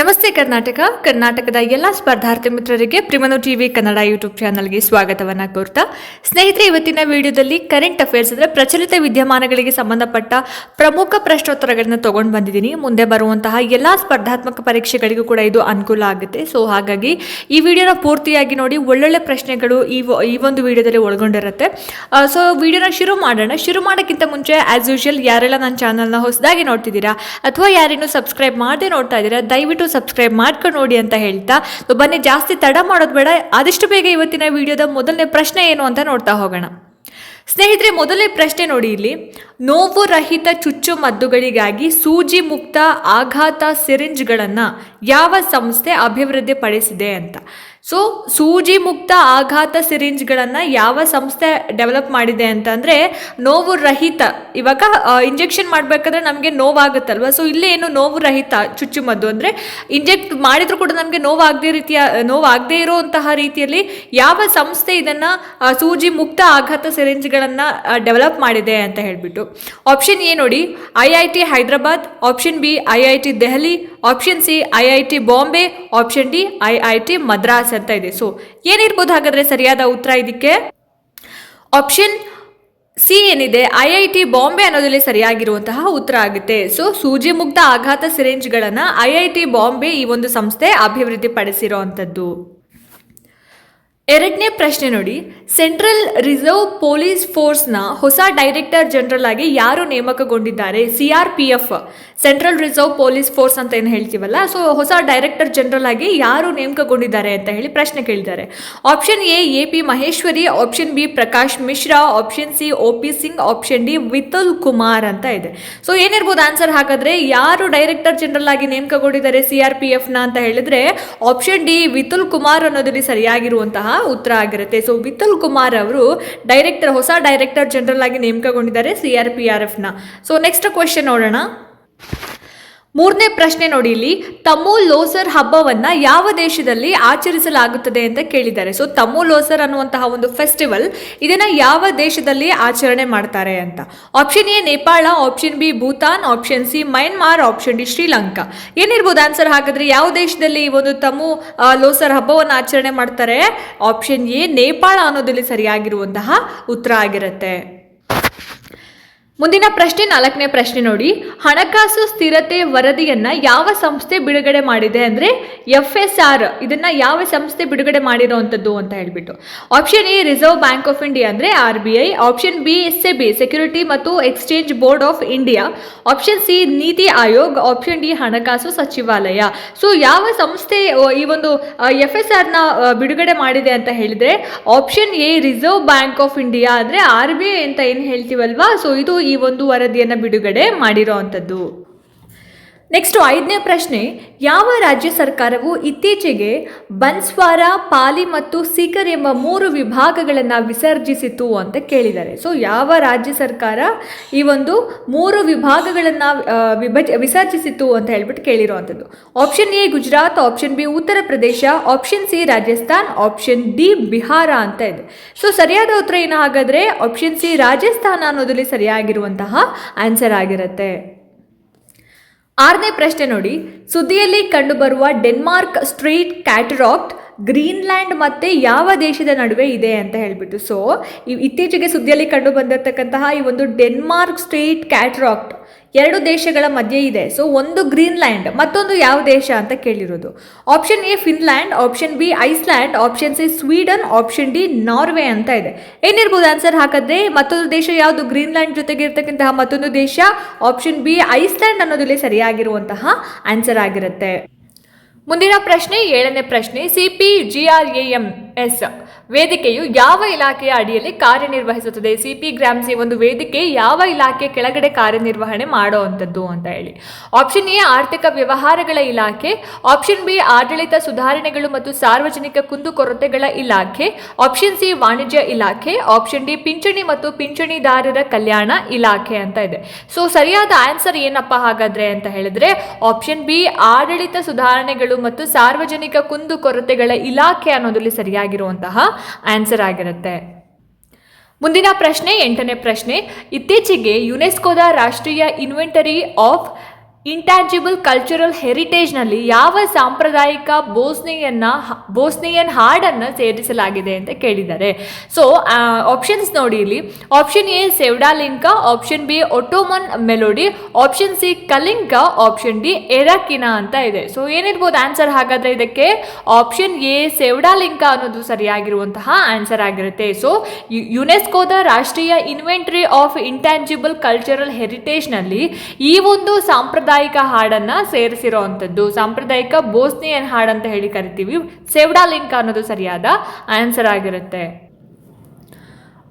ನಮಸ್ತೆ ಕರ್ನಾಟಕ. ಕರ್ನಾಟಕದ ಎಲ್ಲ ಸ್ಪರ್ಧಾರ್ಥಿ ಮಿತ್ರರಿಗೆ ಪ್ರಿಮನು ಟಿವಿ ಕನ್ನಡ ಯೂಟ್ಯೂಬ್ ಚಾನಲ್ಗೆ ಸ್ವಾಗತವನ್ನ ಕೋರ್ತಾ, ಸ್ನೇಹಿತರೆ, ಇವತ್ತಿನ ವಿಡಿಯೋದಲ್ಲಿ ಕರೆಂಟ್ ಅಫೇರ್ಸ್ ಅಂದರೆ ಪ್ರಚಲಿತ ವಿದ್ಯಮಾನಗಳಿಗೆ ಸಂಬಂಧಪಟ್ಟ ಪ್ರಮುಖ ಪ್ರಶ್ನೋತ್ತರಗಳನ್ನು ತಗೊಂಡು ಬಂದಿದ್ದೀನಿ. ಮುಂದೆ ಬರುವಂತಹ ಎಲ್ಲ ಸ್ಪರ್ಧಾತ್ಮಕ ಪರೀಕ್ಷೆಗಳಿಗೂ ಕೂಡ ಇದು ಅನುಕೂಲ ಆಗುತ್ತೆ. ಸೊ ಹಾಗಾಗಿ ಈ ವಿಡಿಯೋನ ಪೂರ್ತಿಯಾಗಿ ನೋಡಿ ಒಳ್ಳೊಳ್ಳೆ ಪ್ರಶ್ನೆಗಳು ಈ ಈ ಒಂದು ವಿಡಿಯೋದಲ್ಲಿ ಒಳಗೊಂಡಿರುತ್ತೆ. ಸೊ ವಿಡಿಯೋನ ಶುರು ಮಾಡೋಣ. ಶುರು ಮಾಡೋಕ್ಕಿಂತ ಮುಂಚೆ ಆಸ್ ಯೂಶುವಲ್ ಯಾರೆಲ್ಲ ನನ್ನ ಚಾನಲ್ನ ಹೊಸದಾಗಿ ನೋಡ್ತಿದ್ದೀರಾ ಅಥವಾ ಯಾರೇನು ಸಬ್ಸ್ಕ್ರೈಬ್ ಮಾಡದೆ ನೋಡ್ತಾ ಇದ್ದೀರಾ, ದಯವಿಟ್ಟು ಸಬ್ಸ್ಕ್ರೈಬ್ ಮಾಡ್ಕೊಂಡು ನೋಡಿ ಅಂತ ಹೇಳ್ತಾ. ಸೊ ಬನ್ನಿ, ಜಾಸ್ತಿ ತಡ ಮಾಡೋದು ಬೇಡ. ಆದಷ್ಟು ಬೇಗ ಇವತ್ತಿನ ವಿಡಿಯೋದ ಮೊದಲನೇ ಪ್ರಶ್ನೆ ಏನು ಅಂತ ನೋಡ್ತಾ ಹೋಗೋಣ. ಸ್ನೇಹಿತರೆ, ಮೊದಲನೇ ಪ್ರಶ್ನೆ ನೋಡಿ ಇಲ್ಲಿ. ನೋವು ರಹಿತ ಚುಚ್ಚು ಮದ್ದುಗಳಿಗಾಗಿ ಸೂಜಿ ಮುಕ್ತ ಆಘಾತ ಸಿರಿಂಜ್ಗಳನ್ನು ಯಾವ ಸಂಸ್ಥೆ ಅಭಿವೃದ್ಧಿಪಡಿಸಿದೆ ಅಂತ. ಸೊ ಸೂಜಿ ಮುಕ್ತ ಆಘಾತ ಸಿರಿಂಜ್ಗಳನ್ನು ಯಾವ ಸಂಸ್ಥೆ ಡೆವಲಪ್ ಮಾಡಿದೆ ಅಂತಂದರೆ ನೋವು ರಹಿತ. ಇವಾಗ ಇಂಜೆಕ್ಷನ್ ಮಾಡಬೇಕಾದ್ರೆ ನಮಗೆ ನೋವಾಗುತ್ತಲ್ವ? ಸೊ ಇಲ್ಲೇ ಏನು ನೋವು ರಹಿತ ಚುಚ್ಚುಮದ್ದು ಅಂದರೆ ಇಂಜೆಕ್ಟ್ ಮಾಡಿದರೂ ಕೂಡ ನಮಗೆ ನೋವಾಗದೇ ರೀತಿಯ, ನೋವಾಗದೇ ಇರುವಂತಹ ರೀತಿಯಲ್ಲಿ ಯಾವ ಸಂಸ್ಥೆ ಇದನ್ನು ಸೂಜಿ ಮುಕ್ತ ಆಘಾತ ಸಿರಿಂಜ್ಗಳನ್ನು ಡೆವಲಪ್ ಮಾಡಿದೆ ಅಂತ ಹೇಳಿಬಿಟ್ಟು. ಆಪ್ಷನ್ ಎ ನೋಡಿ, I I T Hyderabad option B, I I T Delhi option C I I T Bombay option D I I T Madras ಅಂತ ಇದೆ. ಸೊ ಏನಿರ್ಬೋದು ಹಾಗಾದ್ರೆ ಸರಿಯಾದ ಉತ್ತರ ಇದಕ್ಕೆ? ಆಪ್ಷನ್ ಸಿ ಏನಿದೆ? ಐ ಐ ಟಿ ಬಾಂಬೆ ಅನ್ನೋದ್ರಲ್ಲಿ ಸರಿಯಾಗಿರುವಂತಹ ಉತ್ತರ ಆಗುತ್ತೆ. ಸೊ ಸೂಜಿ ಮುಕ್ತ ಆಘಾತ ಸಿರಿಂಜ್ಗಳನ್ನು ಐ ಐ ಟಿ ಬಾಂಬೆ ಈ ಒಂದು ಸಂಸ್ಥೆ ಅಭಿವೃದ್ಧಿಪಡಿಸಿರೋ ಅಂಥದ್ದು ಎರಡನೇ ಪ್ರಶ್ನೆ ನೋಡಿ. ಸೆಂಟ್ರಲ್ ರಿಸರ್ವ್ ಪೊಲೀಸ್ ಫೋರ್ಸ್ನ ಹೊಸ ಡೈರೆಕ್ಟರ್ ಜನರಲ್ ಆಗಿ ಯಾರು ನೇಮಕಗೊಂಡಿದ್ದಾರೆ? C R P F central reserve police force ಅಂತ ಏನು ಹೇಳ್ತೀವಲ್ಲ? ಸೊ ಹೊಸ ಡೈರೆಕ್ಟರ್ ಜನರಲ್ ಆಗಿ ಯಾರು ನೇಮಕಗೊಂಡಿದ್ದಾರೆ ಅಂತ ಹೇಳಿ ಪ್ರಶ್ನೆ ಕೇಳಿದ್ದಾರೆ. Option A A P Maheshwari option B Prakash Mishra option C O P Singh option D Vitul Kumar ಅಂತ ಇದೆ. ಸೊ ಏನಿರ್ಬೋದು ಆನ್ಸರ್ ಹಾಗಾದ್ರೆ, ಯಾರು ಡೈರೆಕ್ಟರ್ ಜನರಲ್ ಆಗಿ ನೇಮಕಗೊಂಡಿದ್ದಾರೆ ಸಿ ಆರ್ ಪಿ ಎಫ್ನ ಅಂತ ಹೇಳಿದ್ರೆ ಆಪ್ಷನ್ ಡಿ ವಿತುಲ್ ಕುಮಾರ್ ಅನ್ನೋದ್ರಲ್ಲಿ ಸರಿಯಾಗಿರುವಂತಹ ಉತ್ತರ ಆಗಿರುತ್ತೆ. ಸೊ ವಿತುಲ್ ಕುಮಾರ್ ಅವರು ಡೈರೆಕ್ಟರ್, ಹೊಸ ಡೈರೆಕ್ಟರ್ ಜನರಲ್ ಆಗಿ ನೇಮಕಗೊಂಡಿದ್ದಾರೆ ಸಿ ಆರ್ ಪಿ ಆರ್ ಎಫ್ನ ಸೊ ನೆಕ್ಸ್ಟ್ ಕ್ವೆಶನ್ ನೋಡೋಣ. ಮೂರನೇ ಪ್ರಶ್ನೆ ನೋಡಿ ಇಲ್ಲಿ, ತಮು ಲೋಸರ್ ಹಬ್ಬವನ್ನ ಯಾವ ದೇಶದಲ್ಲಿ ಆಚರಿಸಲಾಗುತ್ತದೆ ಅಂತ ಕೇಳಿದ್ದಾರೆ. ಸೊ ತಮು ಲೋಸರ್ ಅನ್ನುವಂತಹ ಒಂದು ಫೆಸ್ಟಿವಲ್ ಇದನ್ನ ಯಾವ ದೇಶದಲ್ಲಿ ಆಚರಣೆ ಮಾಡ್ತಾರೆ ಅಂತ. Option A Nepal option B Bhutan option C Myanmar option D Sri Lanka. ಏನಿರ್ಬೋದು ಆನ್ಸರ್ ಹಾಗಾದ್ರೆ ಯಾವ ದೇಶದಲ್ಲಿ ಈ ಒಂದು ತಮು ಲೋಸರ್ ಹಬ್ಬವನ್ನು ಆಚರಣೆ ಮಾಡ್ತಾರೆ? ಆಪ್ಷನ್ ಎ ನೇಪಾಳ ಅನ್ನೋದಲ್ಲಿ ಸರಿಯಾಗಿರುವಂತಹ ಉತ್ತರ ಆಗಿರುತ್ತೆ. ಮುಂದಿನ ಪ್ರಶ್ನೆ, ನಾಲ್ಕನೇ ಪ್ರಶ್ನೆ ನೋಡಿ. ಹಣಕಾಸು ಸ್ಥಿರತೆ ವರದಿಯನ್ನ ಯಾವ ಸಂಸ್ಥೆ ಬಿಡುಗಡೆ ಮಾಡಿದೆ ಅಂದ್ರೆ ಎಫ್ ಎಸ್ ಆರ್ ಇದನ್ನ ಯಾವ ಸಂಸ್ಥೆ ಬಿಡುಗಡೆ ಮಾಡಿರೋವಂಥದ್ದು ಅಂತ ಹೇಳ್ಬಿಟ್ಟು. Option A reserve bank of India ಅಂದ್ರೆ R B I. Option B, S A B, security ಮತ್ತು exchange board of India. Option C, NITI Aayog. Option D, ಹಣಕಾಸು ಸಚಿವಾಲಯ. ಸೊ ಯಾವ ಸಂಸ್ಥೆ ಈ ಒಂದು ಎಫ್ ಎಸ್ ಆರ್ನ ಬಿಡುಗಡೆ ಮಾಡಿದೆ ಅಂತ ಹೇಳಿದ್ರೆ, option A reserve bank of India ಅಂದ್ರೆ ಆರ್ ಬಿ ಐ ಅಂತ ಏನು ಹೇಳ್ತೀವಲ್ವಾ? ಸೊ ಇದು ಈ ಒಂದು ವರದಿಯನ್ನು ಬಿಡುಗಡೆ ಮಾಡಿರೋ ಅಂಥದ್ದು ನೆಕ್ಸ್ಟ್ ಐದನೇ ಪ್ರಶ್ನೆ, ಯಾವ ರಾಜ್ಯ ಸರ್ಕಾರವು ಇತ್ತೀಚೆಗೆ ಬನ್ಸ್ವಾರ, ಪಾಲಿ ಮತ್ತು ಸೀಕರ್ ಎಂಬ ಮೂರು ವಿಭಾಗಗಳನ್ನು ವಿಸರ್ಜಿಸಿತು ಅಂತ ಕೇಳಿದ್ದಾರೆ. ಸೊ ಯಾವ ರಾಜ್ಯ ಸರ್ಕಾರ ಈ ಒಂದು ಮೂರು ವಿಭಾಗಗಳನ್ನು ವಿಭಜ ವಿಸರ್ಜಿಸಿತು ಅಂತ ಹೇಳ್ಬಿಟ್ಟು ಕೇಳಿರುವಂಥದ್ದು. Option A Gujarat option B Uttar Pradesh option C Rajasthan option D Bihar ಅಂತ ಇದೆ. ಸೊ ಸರಿಯಾದ ಉತ್ತರ ಏನು ಹಾಗಾದರೆ ಆಪ್ಷನ್ ಸಿ ರಾಜಸ್ಥಾನ ಅನ್ನೋದ್ರಲ್ಲಿ ಸರಿಯಾಗಿರುವಂತಹ ಆನ್ಸರ್ ಆಗಿರುತ್ತೆ. ಆರನೇ ಪ್ರಶ್ನೆ ನೋಡಿ. ಸುದ್ದಿಯಲ್ಲಿ ಕಂಡುಬರುವ ಡೆನ್ಮಾರ್ಕ್ ಸ್ಟ್ರೀಟ್ ಕ್ಯಾಟರಾಕ್ಟ್ ಗ್ರೀನ್ಲ್ಯಾಂಡ್ ಮತ್ತೆ ಯಾವ ದೇಶದ ನಡುವೆ ಇದೆ ಅಂತ ಹೇಳಿಬಿಟ್ಟು ಸೊ ಇತ್ತೀಚೆಗೆ ಸುದ್ದಿಯಲ್ಲಿ ಕಂಡು ಬಂದಿರತಕ್ಕಂತಹ ಈ ಒಂದು ಡೆನ್ಮಾರ್ಕ್ ಸ್ಟ್ರೀಟ್ ಕ್ಯಾಟ್ರಾಕ್ಟ್ ಎರಡು ದೇಶಗಳ ಮಧ್ಯೆ ಇದೆ. ಸೊ ಒಂದು ಗ್ರೀನ್ಲ್ಯಾಂಡ್, ಮತ್ತೊಂದು ಯಾವ ದೇಶ ಅಂತ ಕೇಳಿರೋದು. Option A Finland option B Iceland option C Sweden option D Norway ಅಂತ ಇದೆ. ಏನಿರ್ಬೋದು ಆನ್ಸರ್ ಹಾಕಿದ್ರೆ, ಮತ್ತೊಂದು ದೇಶ ಯಾವುದು? ಗ್ರೀನ್ಲ್ಯಾಂಡ್ ಜೊತೆಗೆ ಇರ್ತಕ್ಕಂತಹ ಮತ್ತೊಂದು ದೇಶ ಆಪ್ಷನ್ ಬಿ ಐಸ್ಲ್ಯಾಂಡ್ ಅನ್ನೋದಿಲ್ಲಿ ಸರಿಯಾಗಿರುವಂತಹ ಆನ್ಸರ್ ಆಗಿರುತ್ತೆ. ಮುಂದಿನ ಪ್ರಶ್ನೆ, ಏಳನೇ ಪ್ರಶ್ನೆ C P G R A M S ವೇದಿಕೆಯು ಯಾವ ಇಲಾಖೆಯ ಅಡಿಯಲ್ಲಿ ಕಾರ್ಯನಿರ್ವಹಿಸುತ್ತದೆ? ಸಿ ಪಿ ಗ್ರಾಮ್ಸ್ ಒಂದು ವೇದಿಕೆ ಯಾವ ಇಲಾಖೆ ಕೆಳಗಡೆ ಕಾರ್ಯನಿರ್ವಹಣೆ ಮಾಡುವಂಥದ್ದು ಅಂತ ಹೇಳಿ. ಆಪ್ಷನ್ ಎ, ಆರ್ಥಿಕ ವ್ಯವಹಾರಗಳ ಇಲಾಖೆ. ಆಪ್ಷನ್ ಬಿ, ಆಡಳಿತ ಸುಧಾರಣೆಗಳು ಮತ್ತು ಸಾರ್ವಜನಿಕ ಕುಂದುಕೊರತೆಗಳ ಇಲಾಖೆ. ಆಪ್ಷನ್ ಸಿ, ವಾಣಿಜ್ಯ ಇಲಾಖೆ. ಆಪ್ಷನ್ ಡಿ, ಪಿಂಚಣಿ ಮತ್ತು ಪಿಂಚಣಿದಾರರ ಕಲ್ಯಾಣ ಇಲಾಖೆ ಅಂತ ಇದೆ. ಸೊ ಸರಿಯಾದ ಆನ್ಸರ್ ಏನಪ್ಪ ಹಾಗಾದ್ರೆ ಅಂತ ಹೇಳಿದ್ರೆ, ಆಪ್ಷನ್ ಬಿ, ಆಡಳಿತ ಸುಧಾರಣೆಗಳು ಮತ್ತು ಸಾರ್ವಜನಿಕ ಕುಂದುಕೊರತೆಗಳ ಇಲಾಖೆ ಅನ್ನೋದ್ರಲ್ಲಿ ಸರಿಯಾಗಿರುವಂತಹ ಆನ್ಸರ್ ಆಗಿರುತ್ತೆ. ಮುಂದಿನ ಪ್ರಶ್ನೆ, ಎಂಟನೇ ಪ್ರಶ್ನೆ, ಇತ್ತೀಚೆಗೆ ಯುನೆಸ್ಕೋದ ರಾಷ್ಟ್ರೀಯ ಇನ್ವೆಂಟರಿ ಆಫ್ ಇಂಟ್ಯಾಂಜಿಬಲ್ ಕಲ್ಚರಲ್ ಹೆರಿಟೇಜ್ನಲ್ಲಿ ಯಾವ ಸಾಂಪ್ರದಾಯಿಕ ಬೋಸ್ನಿಯನ್ನ, ಬೋಸ್ನಿಯನ್ ಹಾಡನ್ನು ಸೇರಿಸಲಾಗಿದೆ ಅಂತ ಕೇಳಿದ್ದಾರೆ. ಸೊ ಆಪ್ಷನ್ಸ್ ನೋಡಿ ಇಲ್ಲಿ. Option A Sevdalinka option B Ottoman melody option C Kalinka option D Erakina ಅಂತ ಇದೆ. ಸೊ ಏನಿರ್ಬೋದು ಆನ್ಸರ್ ಹಾಗಾದರೆ ಇದಕ್ಕೆ? ಆಪ್ಷನ್ ಎ ಸೆವ್ಡಾಲಿಂಕ ಅನ್ನೋದು ಸರಿಯಾಗಿರುವಂತಹ ಆನ್ಸರ್ ಆಗಿರುತ್ತೆ. ಸೊ ಯುನೆಸ್ಕೋದ ರಾಷ್ಟ್ರೀಯ ಇನ್ವೆಂಟ್ರಿ ಆಫ್ ಇಂಟ್ಯಾಂಜಿಬಲ್ ಕಲ್ಚರಲ್ ಹೆರಿಟೇಜ್ನಲ್ಲಿ ಈ ಒಂದು ಸಾಂಪ್ರದಾಯಿಕ ಹಾಡನ್ನ ಸೇರಿಸಿರುವಂಥದ್ದು ಸಾಂಪ್ರದಾಯಿಕ ಬೋಸ್ನಿಯನ್ ಹಾಡ್ ಅಂತ ಹೇಳಿ ಕರಿತೀವಿ. ಸೆವ್ಡಾಲಿಂಕ ಅನ್ನೋದು ಸರಿಯಾದ ಆನ್ಸರ್ ಆಗಿರುತ್ತೆ.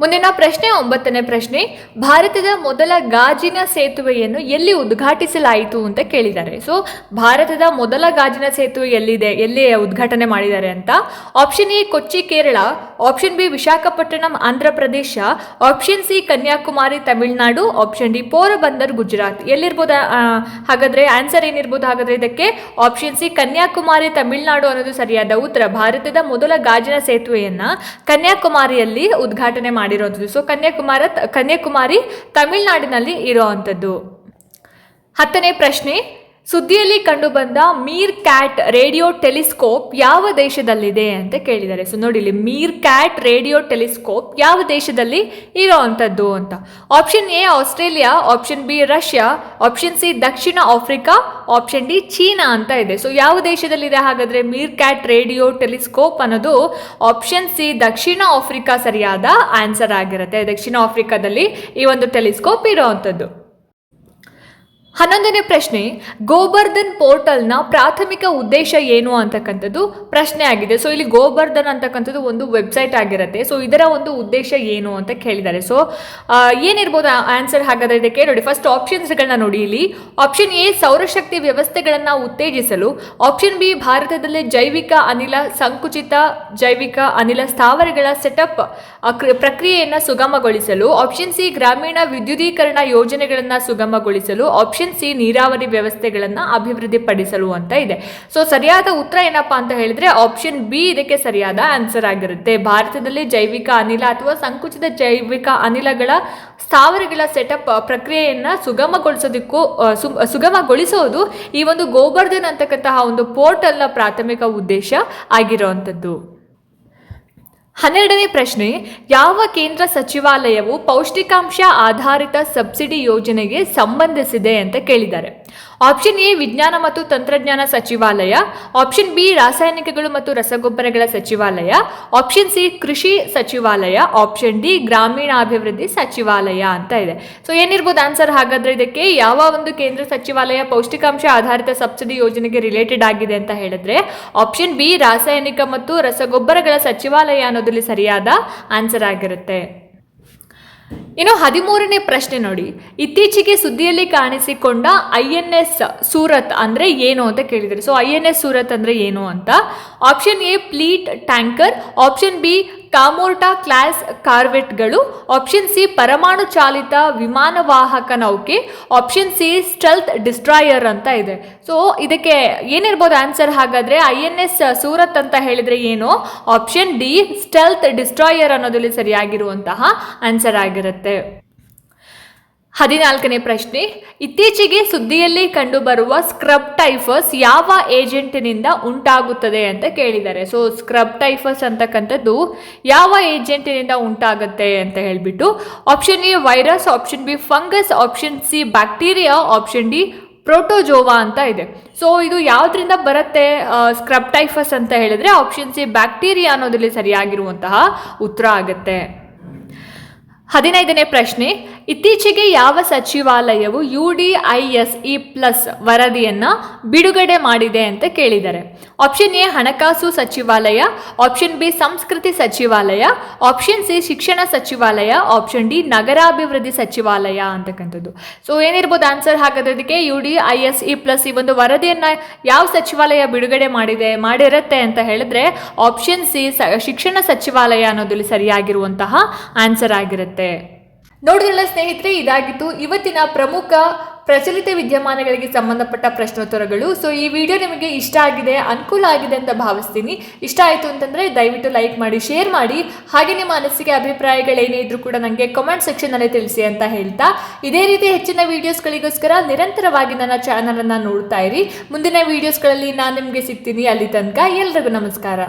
ಮುಂದಿನ ಪ್ರಶ್ನೆ, ಒಂಬತ್ತನೇ ಪ್ರಶ್ನೆ. ಭಾರತದ ಮೊದಲ ಗಾಜಿನ ಸೇತುವೆಯನ್ನು ಎಲ್ಲಿ ಉದ್ಘಾಟಿಸಲಾಯಿತು ಅಂತ ಕೇಳಿದ್ದಾರೆ. ಸೊ ಭಾರತದ ಮೊದಲ ಗಾಜಿನ ಸೇತುವೆ ಎಲ್ಲಿದೆ, ಎಲ್ಲಿ ಉದ್ಘಾಟನೆ ಮಾಡಿದ್ದಾರೆ ಅಂತ. Option A Kochi, Kerala. Option B Visakhapatnam, Andhra Pradesh. Option C Kanyakumari, Tamil Nadu. Option D Porbandar, Gujarat. ಎಲ್ಲಿರ್ಬೋದು ಹಾಗಾದ್ರೆ ಆನ್ಸರ್ ಏನಿರ್ಬೋದು ಹಾಗಾದ್ರೆ ಇದಕ್ಕೆ? ಆಪ್ಷನ್ ಸಿ ಕನ್ಯಾಕುಮಾರಿ, ತಮಿಳುನಾಡು ಅನ್ನೋದು ಸರಿಯಾದ ಉತ್ತರ. ಭಾರತದ ಮೊದಲ ಗಾಜಿನ ಸೇತುವೆಯನ್ನ ಕನ್ಯಾಕುಮಾರಿಯಲ್ಲಿ ಉದ್ಘಾಟನೆ ಮಾಡಿರುವಂಥದ್ದು ಸೊ ಕನ್ಯಾಕುಮಾರ ಕನ್ಯಾಕುಮಾರಿ ತಮಿಳುನಾಡಿನಲ್ಲಿ ಇರೋವಂಥದ್ದು. ಹತ್ತನೇ ಪ್ರಶ್ನೆ ಸುದ್ದಿಯಲ್ಲಿ ಕಂಡುಬಂದ ಮೀರ್ ಕ್ಯಾಟ್ ರೇಡಿಯೋ ಟೆಲಿಸ್ಕೋಪ್ ಯಾವ ದೇಶದಲ್ಲಿದೆ ಅಂತ ಕೇಳಿದ್ದಾರೆ. ಸೊ ನೋಡಿ ಮೀರ್ ಕ್ಯಾಟ್ ರೇಡಿಯೋ ಟೆಲಿಸ್ಕೋಪ್ ಯಾವ ದೇಶದಲ್ಲಿ ಇರೋವಂಥದ್ದು ಅಂತ. Option A Australia, option B Russia, option C Dakshina Africa, option D China ಅಂತ ಇದೆ. ಸೊ ಯಾವ ದೇಶದಲ್ಲಿದೆ ಹಾಗಾದ್ರೆ ಮೀರ್ ಕ್ಯಾಟ್ ರೇಡಿಯೋ ಟೆಲಿಸ್ಕೋಪ್ ಅನ್ನೋದು ಆಪ್ಷನ್ ಸಿ ದಕ್ಷಿಣ ಆಫ್ರಿಕಾ ಸರಿಯಾದ ಆನ್ಸರ್ ಆಗಿರುತ್ತೆ. ದಕ್ಷಿಣ ಆಫ್ರಿಕಾದಲ್ಲಿ ಈ ಒಂದು ಟೆಲಿಸ್ಕೋಪ್ ಇರೋವಂಥದ್ದು ಹನ್ನೊಂದನೇ ಪ್ರಶ್ನೆ ಗೋಬರ್ಧನ್ ಪೋರ್ಟಲ್ನ ಪ್ರಾಥಮಿಕ ಉದ್ದೇಶ ಏನು ಅಂತಕ್ಕಂಥದ್ದು? ಪ್ರಶ್ನೆ ಆಗಿದೆ. ಸೊ ಇಲ್ಲಿ ಗೋಬರ್ಧನ್ ಅಂತಕ್ಕಂಥದ್ದು ಒಂದು ವೆಬ್ಸೈಟ್ ಆಗಿರುತ್ತೆ. ಸೊ ಇದರ ಒಂದು ಉದ್ದೇಶ ಏನು ಅಂತ ಕೇಳಿದ್ದಾರೆ. ಸೊ ಏನಿರ್ಬೋದು ಆನ್ಸರ್ ಹಾಗಾದ್ರೆ ಇದಕ್ಕೆ? ನೋಡಿ ಫಸ್ಟ್ ಆಪ್ಷನ್ಸ್ಗಳನ್ನ ನೋಡಿ ಇಲ್ಲಿ. ಆಪ್ಷನ್ ಎ ಸೌರಶಕ್ತಿ ವ್ಯವಸ್ಥೆಗಳನ್ನು ಉತ್ತೇಜಿಸಲು. ಆಪ್ಷನ್ ಬಿ ಭಾರತದಲ್ಲಿ ಜೈವಿಕ ಅನಿಲ ಸಂಕುಚಿತ ಜೈವಿಕ ಅನಿಲ ಸ್ಥಾವರಗಳ ಸೆಟಪ್ ಪ್ರಕ್ರಿಯೆಯನ್ನು ಸುಗಮಗೊಳಿಸಲು. ಆಪ್ಷನ್ ಸಿ ಗ್ರಾಮೀಣ ವಿದ್ಯುದೀಕರಣ ಯೋಜನೆಗಳನ್ನು ಸುಗಮಗೊಳಿಸಲು. ಆಪ್ಷನ್ ಸಿ ನೀರಾವರಿ ವ್ಯವಸ್ಥೆಗಳನ್ನು ಅಭಿವೃದ್ಧಿಪಡಿಸಲು ಅಂತ ಇದೆ. ಸೊ ಸರಿಯಾದ ಉತ್ತರ ಏನಪ್ಪಾ ಅಂತ ಹೇಳಿದ್ರೆ ಆಪ್ಷನ್ ಬಿ ಇದಕ್ಕೆ ಸರಿಯಾದ ಆನ್ಸರ್ ಆಗಿರುತ್ತೆ. ಭಾರತದಲ್ಲಿ ಜೈವಿಕ ಅನಿಲ ಅಥವಾ ಸಂಕುಚಿತ ಜೈವಿಕ ಅನಿಲಗಳ ಸ್ಥಾವರಗಳ ಸೆಟಪ್ ಪ್ರಕ್ರಿಯೆಯನ್ನು ಸುಗಮಗೊಳಿಸೋದಕ್ಕೂ ಸುಗಮಗೊಳಿಸೋದು ಈ ಒಂದು ಗೋಬರ್ಧನ್ ಅಂತಕ್ಕಂತಹ ಒಂದು ಪೋರ್ಟಲ್ನ ಪ್ರಾಥಮಿಕ ಉದ್ದೇಶ ಆಗಿರುವಂಥದ್ದು ಹನ್ನೆರಡನೇ ಪ್ರಶ್ನೆ ಯಾವ ಕೇಂದ್ರ ಸಚಿವಾಲಯವು ಪೌಷ್ಟಿಕಾಂಶ ಆಧಾರಿತ ಸಬ್ಸಿಡಿ ಯೋಜನೆಗೆ ಸಂಬಂಧಿಸಿದೆ ಅಂತ ಕೇಳಿದ್ದಾರೆ. ಆಪ್ಷನ್ ಎ ವಿಜ್ಞಾನ ಮತ್ತು ತಂತ್ರಜ್ಞಾನ ಸಚಿವಾಲಯ. ಆಪ್ಷನ್ ಬಿ ರಾಸಾಯನಿಕಗಳು ಮತ್ತು ರಸಗೊಬ್ಬರಗಳ ಸಚಿವಾಲಯ. ಆಪ್ಷನ್ ಸಿ ಕೃಷಿ ಸಚಿವಾಲಯ. ಆಪ್ಷನ್ ಡಿ ಗ್ರಾಮೀಣಾಭಿವೃದ್ಧಿ ಸಚಿವಾಲಯ ಅಂತ ಇದೆ. ಸೊ ಏನಿರ್ಬೋದು ಆನ್ಸರ್ ಹಾಗಾದ್ರೆ ಇದಕ್ಕೆ ಯಾವ ಒಂದು ಕೇಂದ್ರ ಸಚಿವಾಲಯ ಪೌಷ್ಟಿಕಾಂಶ ಆಧಾರಿತ ಸಬ್ಸಿಡಿ ಯೋಜನೆಗೆ ರಿಲೇಟೆಡ್ ಆಗಿದೆ ಅಂತ ಹೇಳಿದ್ರೆ ಆಪ್ಷನ್ ಬಿ ರಾಸಾಯನಿಕ ಮತ್ತು ರಸಗೊಬ್ಬರಗಳ ಸಚಿವಾಲಯ ಅನ್ನೋದ್ರಲ್ಲಿ ಸರಿಯಾದ ಆನ್ಸರ್ ಆಗಿರುತ್ತೆ. ಇನ್ನು ಹದಿಮೂರನೇ ಪ್ರಶ್ನೆ ನೋಡಿ. ಇತ್ತೀಚೆಗೆ ಸುದ್ದಿಯಲ್ಲಿ ಕಾಣಿಸಿಕೊಂಡ ಐ ಎನ್ ಎಸ್ ಸೂರತ್ ಅಂದರೆ ಏನು ಅಂತ ಕೇಳಿದರೆ so I N S Surat ಅಂದರೆ ಏನು ಅಂತ? Option A fleet tanker option B Kamorta class ಕಾರ್ವೆಟ್ಗಳು option C ಪರಮಾಣು ಚಾಲಿತ ವಿಮಾನವಾಹಕ ನೌಕೆ, ಆಪ್ಷನ್ ಸಿ ಸ್ಟೆಲ್ತ್ ಡಿಸ್ಟ್ರಾಯರ್ ಅಂತ ಇದೆ. ಸೊ ಇದಕ್ಕೆ ಏನಿರ್ಬೋದು ಆನ್ಸರ್? ಹಾಗಾದರೆ ಐ ಎನ್ ಎಸ್ ಸೂರತ್ ಅಂತ ಹೇಳಿದರೆ ಏನು? ಆಪ್ಷನ್ ಡಿ ಸ್ಟೆಲ್ತ್ ಡಿಸ್ಟ್ರಾಯರ್ ಅನ್ನೋದ್ರಲ್ಲಿ ಸರಿಯಾಗಿರುವಂತಹ ಆನ್ಸರ್ ಆಗಿರುತ್ತೆ. ಹದಿನಾಲ್ಕನೇ ಪ್ರಶ್ನೆ, ಇತ್ತೀಚೆಗೆ ಸುದ್ದಿಯಲ್ಲಿ ಕಂಡುಬರುವ ಸ್ಕ್ರಬ್ ಟೈಫಸ್ ಯಾವ ಏಜೆಂಟಿನಿಂದ ಉಂಟಾಗುತ್ತದೆ ಅಂತ ಕೇಳಿದ್ದಾರೆ. ಸೊ ಸ್ಕ್ರಬ್ ಟೈಫಸ್ ಅಂತಕ್ಕಂಥದ್ದು ಯಾವ ಏಜೆಂಟಿನಿಂದ ಉಂಟಾಗುತ್ತೆ ಅಂತ ಹೇಳಿಬಿಟ್ಟು option A virus option B fungus option C bacteria option D protozoa ಅಂತ ಇದೆ. ಸೊ ಇದು ಯಾವುದರಿಂದ ಬರುತ್ತೆ ಸ್ಕ್ರಬ್ ಟೈಫಸ್ ಅಂತ ಹೇಳಿದ್ರೆ ಆಪ್ಷನ್ ಸಿ ಬ್ಯಾಕ್ಟೀರಿಯಾ ಅನ್ನೋದರಲ್ಲಿ ಸರಿಯಾಗಿರುವಂತಹ ಉತ್ತರ ಆಗುತ್ತೆ. ಹದಿನೈದನೇ ಪ್ರಶ್ನೆ ಇತ್ತೀಚೆಗೆ ಯಾವ ಸಚಿವಾಲಯವು U D I S E plus ವರದಿಯನ್ನು ಬಿಡುಗಡೆ ಮಾಡಿದೆ ಅಂತ ಕೇಳಿದ್ದಾರೆ ಆಪ್ಷನ್ ಎ ಹಣಕಾಸು ಸಚಿವಾಲಯ, ಆಪ್ಷನ್ ಬಿ ಸಂಸ್ಕೃತಿ ಸಚಿವಾಲಯ, ಆಪ್ಷನ್ ಸಿ ಶಿಕ್ಷಣ ಸಚಿವಾಲಯ, ಆಪ್ಷನ್ ಡಿ ನಗರಾಭಿವೃದ್ಧಿ ಸಚಿವಾಲಯ ಅಂತಕ್ಕಂಥದ್ದು. ಸೊ ಏನಿರ್ಬೋದು ಆನ್ಸರ್? ಹಾಗಾದ್ರೆ U D I S E plus ಈ ಒಂದು ವರದಿಯನ್ನು ಯಾವ ಸಚಿವಾಲಯ ಬಿಡುಗಡೆ ಮಾಡಿದೆ, ಮಾಡಿರುತ್ತೆ ಅಂತ ಹೇಳಿದ್ರೆ, ಆಪ್ಷನ್ ಸಿ ಶಿಕ್ಷಣ ಸಚಿವಾಲಯ ಅನ್ನೋದ್ರಲ್ಲಿ ಸರಿಯಾಗಿರುವಂತಹ ಆನ್ಸರ್ ಆಗಿರುತ್ತೆ. ನೋಡಿದ್ರಲ್ಲ ಸ್ನೇಹಿತರೆ, ಇದಾಗಿತ್ತು. ಇವತ್ತಿನ ಪ್ರಮುಖ ಪ್ರಚಲಿತ ವಿದ್ಯಮಾನಗಳಿಗೆ ಸಂಬಂಧಪಟ್ಟ ಪ್ರಶ್ನೋತ್ತರಗಳು. ಸೊ ಈ ವಿಡಿಯೋ ನಿಮಗೆ ಇಷ್ಟ ಆಗಿದೆ, ಅನುಕೂಲ ಆಗಿದೆ ಅಂತ ಭಾವಿಸ್ತೀನಿ. ಇಷ್ಟ ಆಯಿತು ಅಂತಂದರೆ ದಯವಿಟ್ಟು ಲೈಕ್ ಮಾಡಿ, ಶೇರ್ ಮಾಡಿ. ಹಾಗೆ ನಿಮ್ಮ ಅನಿಸಿಕೆ ಅಭಿಪ್ರಾಯಗಳೇನೇ ಇದ್ರೂ ಕೂಡ ನನಗೆ ಕಮೆಂಟ್ ಸೆಕ್ಷನಲ್ಲಿ ತಿಳಿಸಿ ಅಂತ ಹೇಳ್ತಾ. ಇದೇ ರೀತಿ ಹೆಚ್ಚಿನ ವೀಡಿಯೋಸ್ಗಳಿಗೋಸ್ಕರ ನಿರಂತರವಾಗಿ ನನ್ನ ಚಾನಲನ್ನು ನೋಡ್ತಾ ಇರಿ. ಮುಂದಿನ ವೀಡಿಯೋಸ್ಗಳಲ್ಲಿ ನಾನು ನಿಮಗೆ ಸಿಗ್ತೀನಿ. ಅಲ್ಲಿ ತನಕ ಎಲ್ರಿಗೂ ನಮಸ್ಕಾರ.